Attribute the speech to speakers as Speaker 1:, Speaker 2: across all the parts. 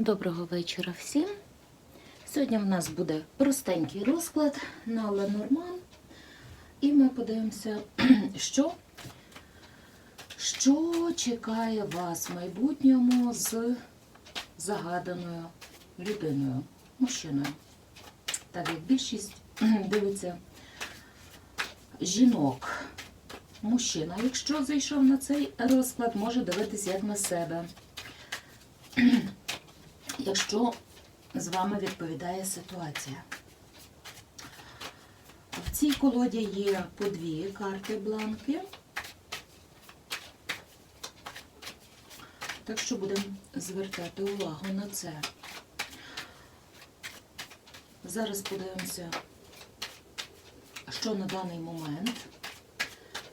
Speaker 1: Доброго вечора всім. Сьогодні в нас буде простенький розклад на Ленорман. І ми подивимося, що, що чекає вас в майбутньому з загаданою людиною, мужчиною. Так як більшість дивиться жінок. Мужчина, якщо зайшов на цей розклад, може дивитися як на себе. Якщо з вами відповідає ситуація. В цій колоді є по дві карти бланки. Так що будемо звертати увагу на це. Зараз подивимося, що на даний момент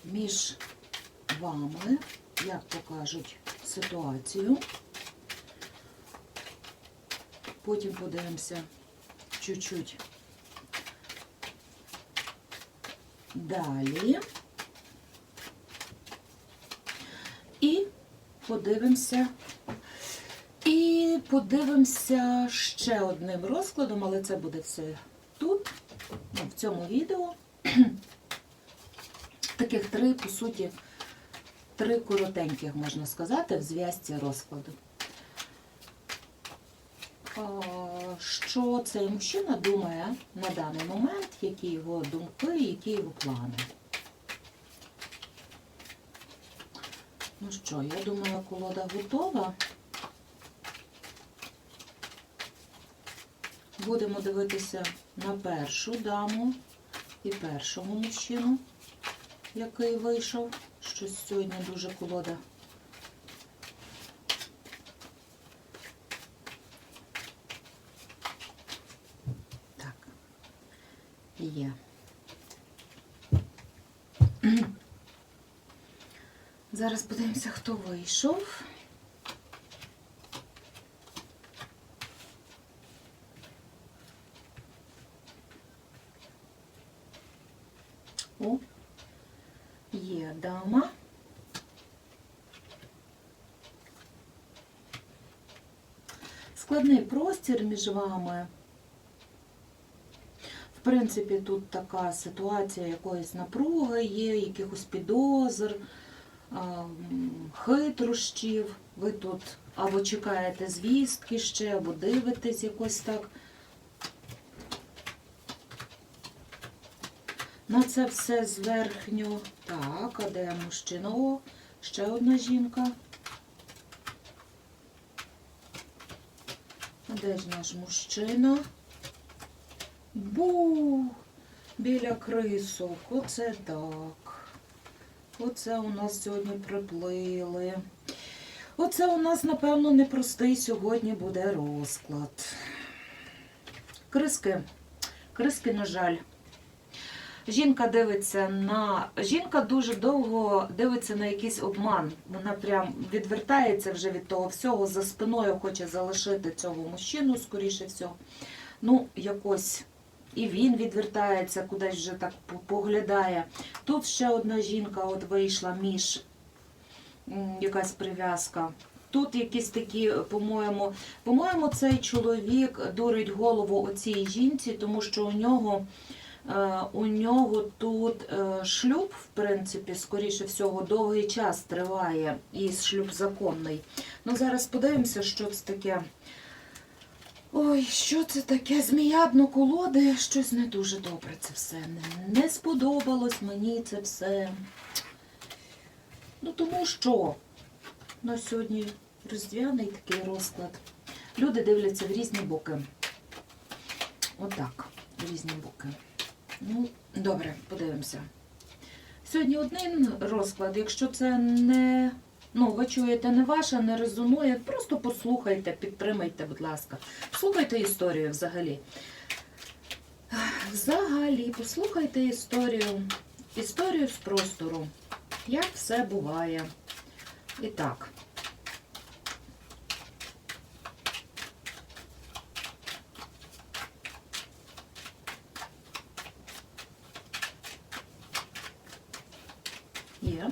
Speaker 1: між вами, як покажуть ситуацію. Потім подивимося чуть-чуть далі. І подивимося. І подивимося ще одним розкладом, але це буде все тут, ну, в цьому відео. Таких три, по суті, три коротеньких, можна сказати, в зв'язці розкладу. Що цей мужчина думає на даний момент, які його думки, які його плани. Ну що, я думаю, колода готова. Будемо дивитися на першу даму і першого мужчину, який вийшов. Щось сьогодні дуже колода. Так, є. Зараз подивимося, хто вийшов. О, є дама. Складний простір між вами. Принципі, тут така ситуація якоїсь напруги є, якихось підозр, хитрощів. Ви тут або чекаєте звістки ще, або дивитесь якось так. На це все зверхньо. Так, а де мужчина? О, ще одна жінка. А де ж наш мужчина? Бу! Біля крисок. Оце так. Оце у нас сьогодні приплили. Оце у нас, напевно, непростий сьогодні буде розклад. Криски. Криски, на жаль. Жінка дивиться на. Жінка дуже довго дивиться на якийсь обман. Вона прям відвертається вже від того всього, за спиною хоче залишити цього мужчину, скоріше всього. Ну, якось. І він відвертається, кудись вже так поглядає. Тут ще одна жінка от вийшла між якась прив'язка. Тут якісь такі, по-моєму, по-моєму, цей чоловік дурить голову оцій жінці, тому що у нього, е, у нього тут е, шлюб, в принципі, скоріше всього, довгий час триває, і шлюб законний. Ну, зараз подивимося, що це таке. Ой, що це таке? Зміядно колоди, щось не дуже добре це все. Не, сподобалось мені це все. Ну, тому що на сьогодні різдвяний такий розклад. Люди дивляться в різні боки. Отак, в різні боки. Ну, добре, подивимося. Сьогодні один розклад, якщо це не. Ну, ви чуєте, не ваше, не резонує, просто послухайте, підтримайте, будь ласка. Слухайте історію взагалі. Взагалі, послухайте історію. Історію з простору. Як все буває. І так. Є.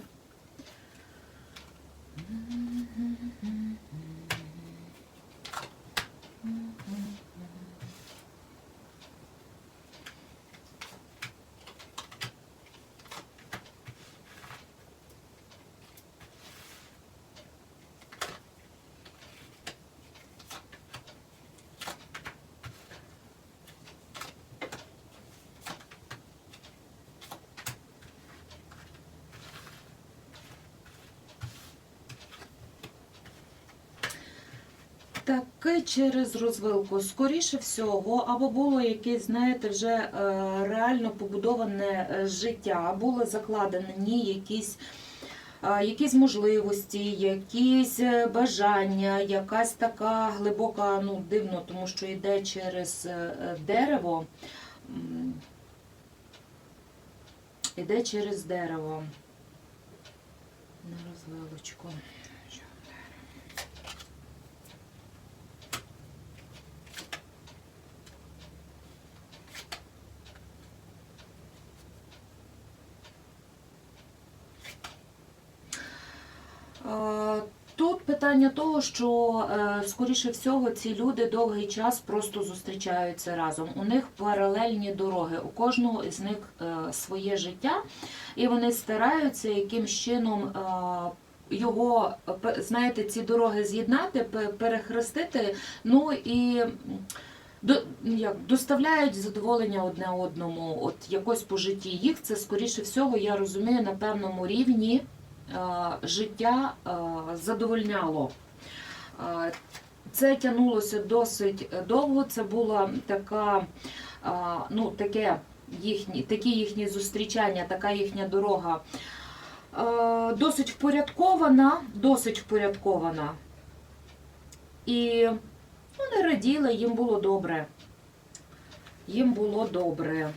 Speaker 1: таки через розвилку. Скоріше всього, або було якесь, знаєте, вже е, реально побудоване е, життя, були закладені якісь. е, Якісь можливості, якісь бажання, якась така глибока, ну дивно, тому що йде через дерево. М, Іде через дерево. На розвилочку. Е, Тут питання того, що е, скоріше всього ці люди довгий час просто зустрічаються разом. У них паралельні дороги, у кожного із них е, своє життя, і вони стараються якимсь чином е, його, знаєте, ці дороги з'єднати, перехрестити. Ну і до, як, доставляють задоволення одне одному, от якось по житті. Їх це скоріше всього, я розумію, на певному рівні життя е, задовольняло. Е, Це тягнулося досить довго. Це була така, е, ну, таке їхні, такі їхні зустрічання, така їхня дорога. Е, Досить впорядкована, досить впорядкована. І вони раділи, їм було добре. Їм було добре.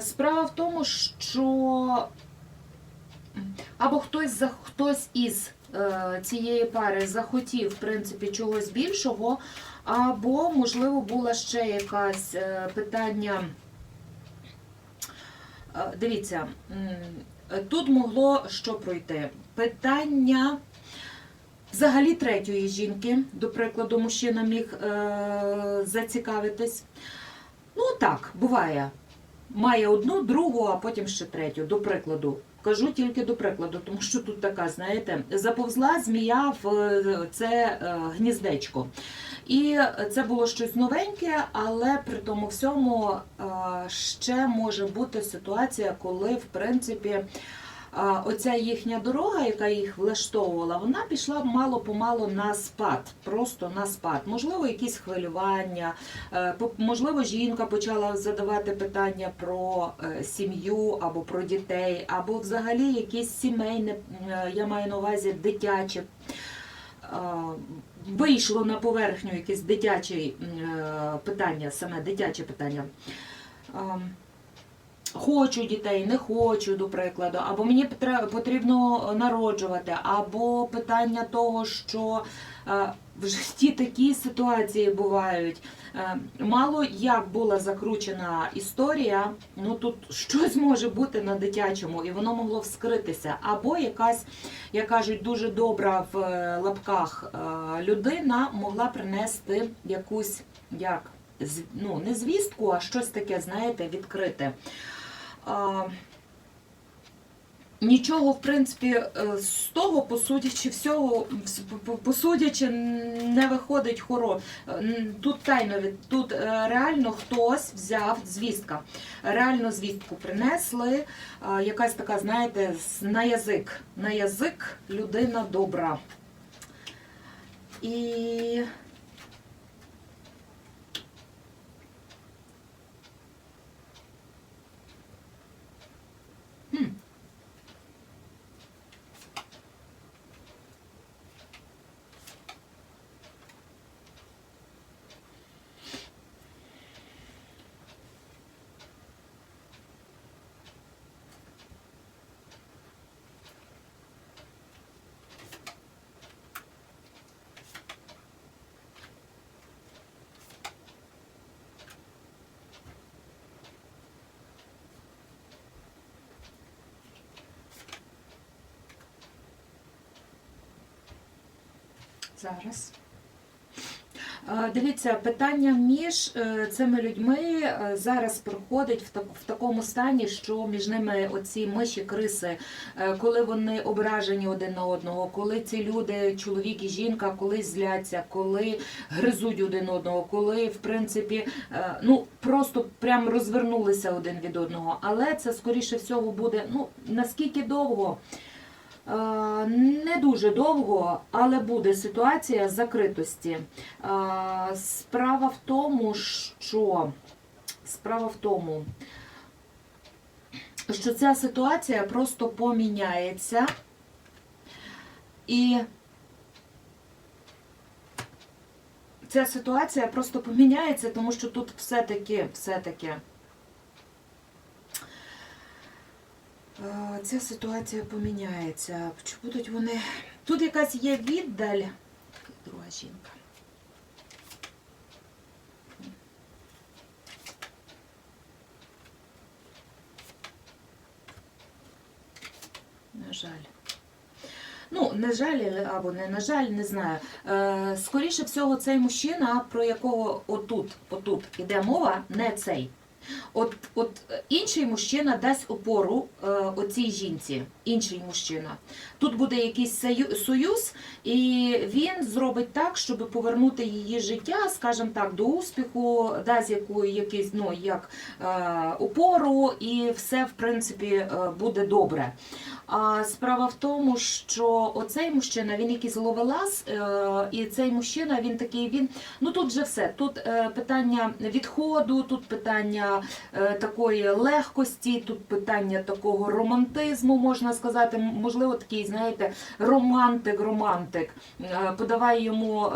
Speaker 1: Справа в тому, що або хтось хтось із е, цієї пари захотів, в принципі, чогось більшого, або, можливо, було ще якесь е, питання. Е, Дивіться, тут могло що пройти? Питання взагалі третьої жінки, до прикладу, мужчина міг зацікавитись. Ну так, буває. Має одну, другу, а потім ще третю, до прикладу. Кажу тільки до прикладу, тому що тут така, знаєте, заповзла змія в е, це е, гніздечко. І це було щось новеньке, але при тому всьому е, ще може бути ситуація, коли, в принципі, оця їхня дорога, яка їх влаштовувала, вона пішла мало-помалу на спад, просто на спад. Можливо, якісь хвилювання, е, можливо, жінка почала задавати питання про е, сім'ю або про дітей, або взагалі якісь сімейне, е, я маю на увазі дитяче. Вийшло на поверхню якесь дитяче питання, саме дитяче питання. Хочу дітей, не хочу, до прикладу, або мені потрібно народжувати, або питання того, що е, в житті такі ситуації бувають. Е, Мало як була закручена історія, ну тут щось може бути на дитячому, і воно могло вскритися. Або якась, як кажуть, дуже добра в е, лапках людина могла принести якусь як ну, не звістку, а щось таке, знаєте, відкрите. Нічого, в принципі, е, з того, посудячи всього, по- посудячи, не виходить хоро. Е, Тут тайно від тут е, реально хтось взяв звістка. Реально звістку принесли. Якась така, знаєте, на язик. На язик людина добра. І Зараз. Е, Дивіться, питання між е, цими людьми е, зараз проходить в, так, в такому стані, що між ними оці миші, криси, коли вони ображені один на одного, коли ці люди, чоловік і жінка, коли зляться, коли гризуть один одного, коли в принципі ну просто прям розвернулися один від одного. Але це скоріше всього буде ну наскільки довго. Е, Не дуже довго, але буде ситуація закритості. Е, Справа в тому, що справа в тому, що ця ситуація просто поміняється і ця ситуація просто поміняється, тому що тут все-таки, все-таки. Ця ситуація поміняється. Чи будуть вони. Тут якась є віддаль. Друга жінка. На жаль. Ну, на жаль, або не на жаль, не знаю. Е, скоріше всього, цей мужчина, про якого отут, отут іде мова, не цей. От, от інший мужчина дасть опору е, оцій жінці, інший мужчина. Тут буде якийсь союз, і він зробить так, щоб повернути її життя, скажімо так, до успіху, дасть яку якийсь, ну як е, опору, і все в принципі е, буде добре. А справа в тому, що оцей мужчина він якийсь ловелас, е, і цей мужчина він такий. Він ну тут же все. Тут е, питання відходу, тут питання е, такої легкості, тут питання такого романтизму, можна сказати. Можливо, такий, знаєте, романтик, романтик. Е, подавай йому.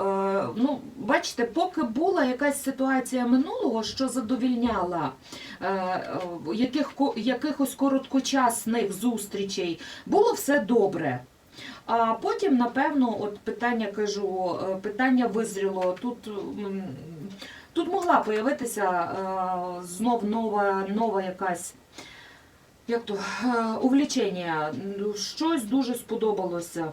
Speaker 1: ну, бачите, поки була якась ситуація минулого, що задовільняла яких, якихось короткочасних зустрічей, було все добре. А потім, напевно, от питання кажу, е, питання визріло. Тут, тут могла появитися е, знов нова, нова якась. Як то е, увлічення, Ну, щось дуже сподобалося.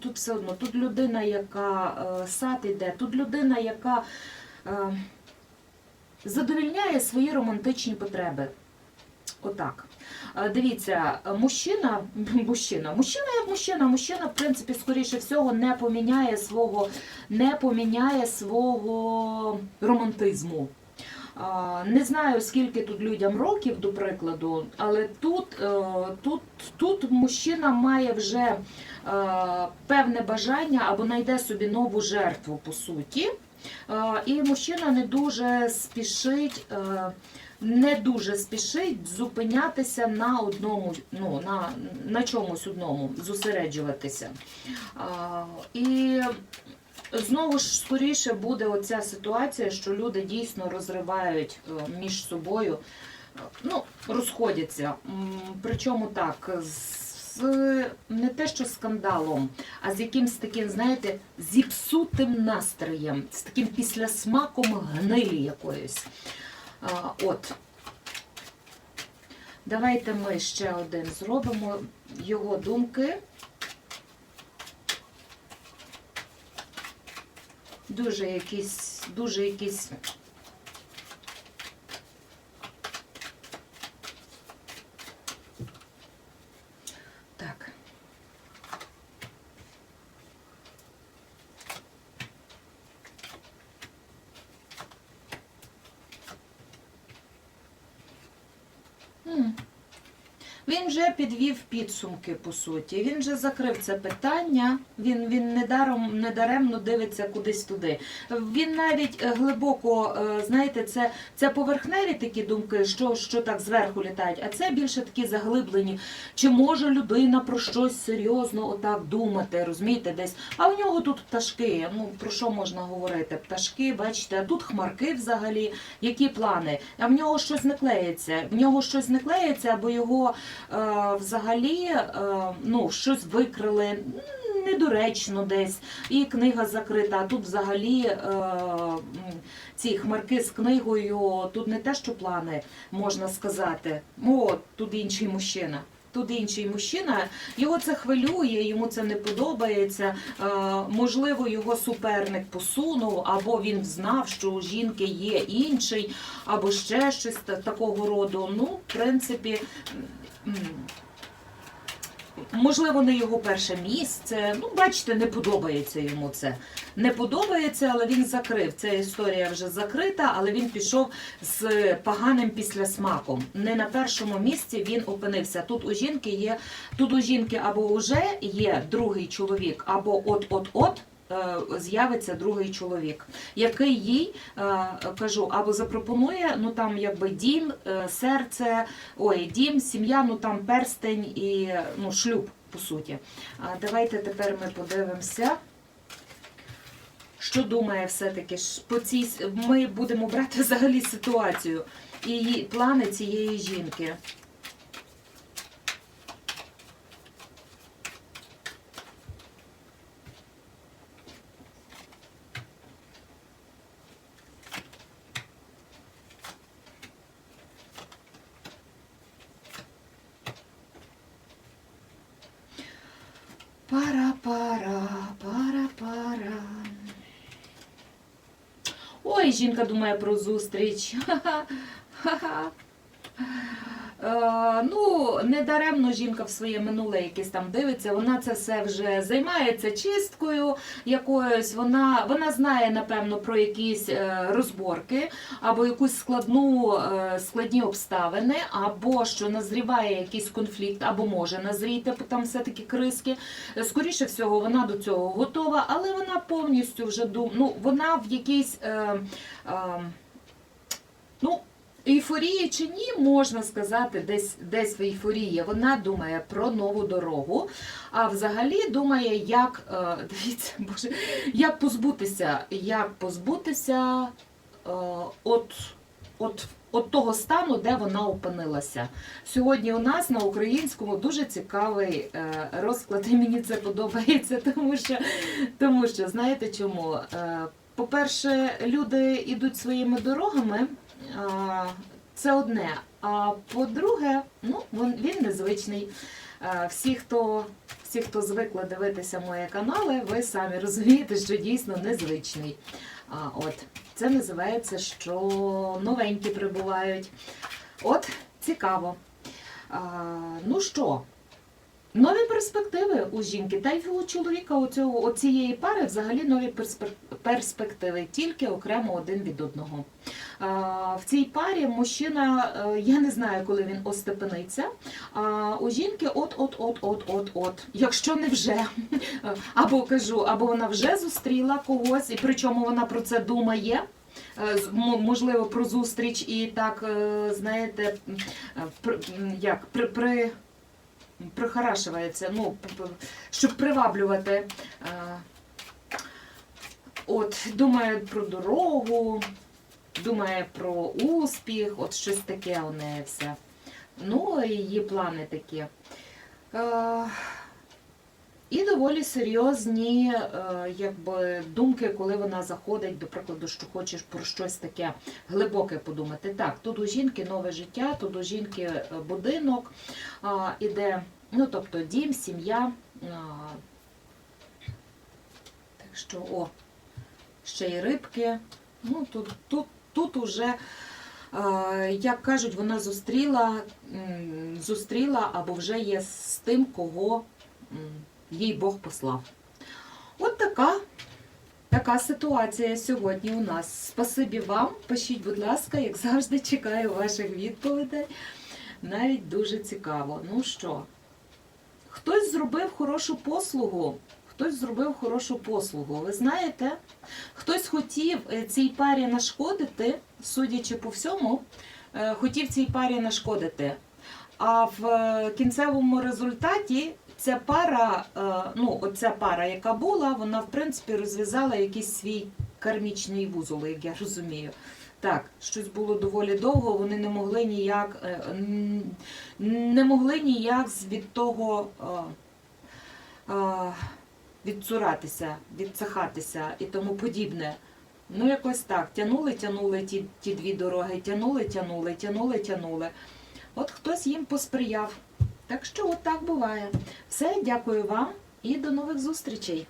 Speaker 1: Тут все одно, тут людина, яка сад іде, тут людина, яка задовільняє свої романтичні потреби. Отак. Е, Дивіться, е, мужчина, мужчина, мужчина як мужчина, мужчина, в принципі, скоріше всього, не поміняє свого, не поміняє свого романтизму. Не знаю, скільки тут людям років, до прикладу, але тут, е, тут, тут мужчина має вже е, певне бажання або знайде собі нову жертву, по суті. Е, І мужчина не дуже спішить. Не дуже спішить зупинятися на одному, ну на, на чомусь одному, зосереджуватися. А, і Знову ж скоріше буде оця ситуація, що люди дійсно розривають е, між собою, е, ну, розходяться. Причому так, з не те, що скандалом, а з якимсь таким, знаєте, зіпсутим настроєм, з таким післясмаком гнилі якоїсь. От. Давайте ми ще один зробимо його думки. Дуже якісь, дуже якісь. Так. М. Він вже підвів підсумки, по суті. Він вже закрив це питання. Він, він недаром, недаремно дивиться кудись туди. Він навіть е, глибоко, е, знаєте, це, це поверхневі такі думки, що, що так зверху літають, а це більше такі заглиблені. Чи може людина про щось серйозно отак думати, розумієте, десь. А в нього тут пташки. Ну про що можна говорити? Пташки, бачите, а тут хмарки взагалі. Які плани? А в нього щось не клеїться. В нього щось не клеїться, або його е, взагалі е, ну, щось викрили. Недоречно десь, і книга закрита. А тут взагалі е, ці хмарки з книгою, тут не те, що плани можна сказати. О, тут інший мужчина. Тут інший мужчина. Його це хвилює, йому це не подобається. Е, можливо, його суперник посунув, або він знав, що у жінки є інший, або ще щось та- такого роду. Ну, в принципі. Можливо, не його перше місце. Ну, бачите, не подобається йому це. Не подобається, але він закрив. Ця історія вже закрита, але він пішов з поганим післясмаком. Не на першому місці він опинився. Тут у жінки є, тут у жінки або вже є другий чоловік, або от-от-от. Е, З'явиться другий чоловік, який їй е, кажу, або запропонує ну там якби дім, е, серце, ой, дім, сім'я, ну там перстень і ну шлюб по суті. Давайте тепер ми подивимося. Що думає все-таки по цій ми будемо брати взагалі ситуацію і плани цієї жінки. Ой, жінка думає про зустріч. Ха-ха, ну, не даремно жінка в своє минуле якесь там дивиться, вона це все вже займається чисткою якоюсь. Вона, вона знає, напевно, про якісь е, розборки, або якусь складну, е, складні обставини, або що назріває якийсь конфлікт, або може назріти, бо там все-таки криски. Скоріше всього, вона до цього готова, але вона повністю вже дум... ну, вона в якійсь. Е, е, ну, Ейфорії чи ні, можна сказати, десь десь в ейфорії. Вона думає про нову дорогу, а взагалі думає, як е, дивіться, боже, як позбутися, як позбутися е, от, от, от того стану, де вона опинилася. Сьогодні у нас на українському дуже цікавий е, розклад, і мені це подобається, тому що, тому що знаєте чому? По-перше, люди йдуть своїми дорогами. Це одне. А по-друге, ну, він, незвичний. Всі, хто, всі, хто звикли дивитися мої канали, ви самі розумієте, що дійсно незвичний. От, це називається, що новенькі прибувають. От, цікаво. Ну що, нові перспективи у жінки, та й у чоловіка у цього, у цієї пари взагалі нові перспективи, тільки окремо один від одного. В цій парі мужчина, е, я не знаю, коли він остепениться. А у жінки от-от-от-от-от-от. Якщо не вже. Або кажу, або вона вже зустріла когось, і причому вона про це думає. Е, Можливо, про зустріч і так, е, знаєте, як при, при, ну, щоб приваблювати. е, От, думає про дорогу, думає про успіх, от щось таке у неї все. Ну, її плани такі. І доволі серйозні е, якби, думки, коли вона заходить, до прикладу, що хочеш про щось таке глибоке подумати. Так, тут у жінки нове життя, тут у жінки е, будинок, іде, ну, тобто дім, сім'я. Так що, о, ще й рибки. Ну, тут, тут, тут уже, е, як кажуть, вона зустріла, зустріла або вже є з тим, кого м, їй Бог послав. От така, така ситуація сьогодні у нас. Спасибі вам. Пишіть, будь ласка, як завжди, чекаю ваших відповідей. Навіть дуже цікаво. Ну що, хтось зробив хорошу послугу. Хтось зробив хорошу послугу. Ви знаєте, хтось хотів е, цій парі нашкодити, судячи по всьому, е, хотів цій парі нашкодити. А в е, кінцевому результаті ця пара, е, ну, оця пара, яка була, вона в принципі розв'язала якийсь свій кармічний вузол, як я розумію. Так, щось було доволі довго, вони не могли ніяк, е, не могли ніяк від того е, відцуратися, відцехатися і тому подібне. Ну, якось так. Тянули, тянули ті, ті дві дороги, тянули, тянули, тянули, тянули. От хтось їм посприяв. Так що так буває. Все, дякую вам і до нових зустрічей.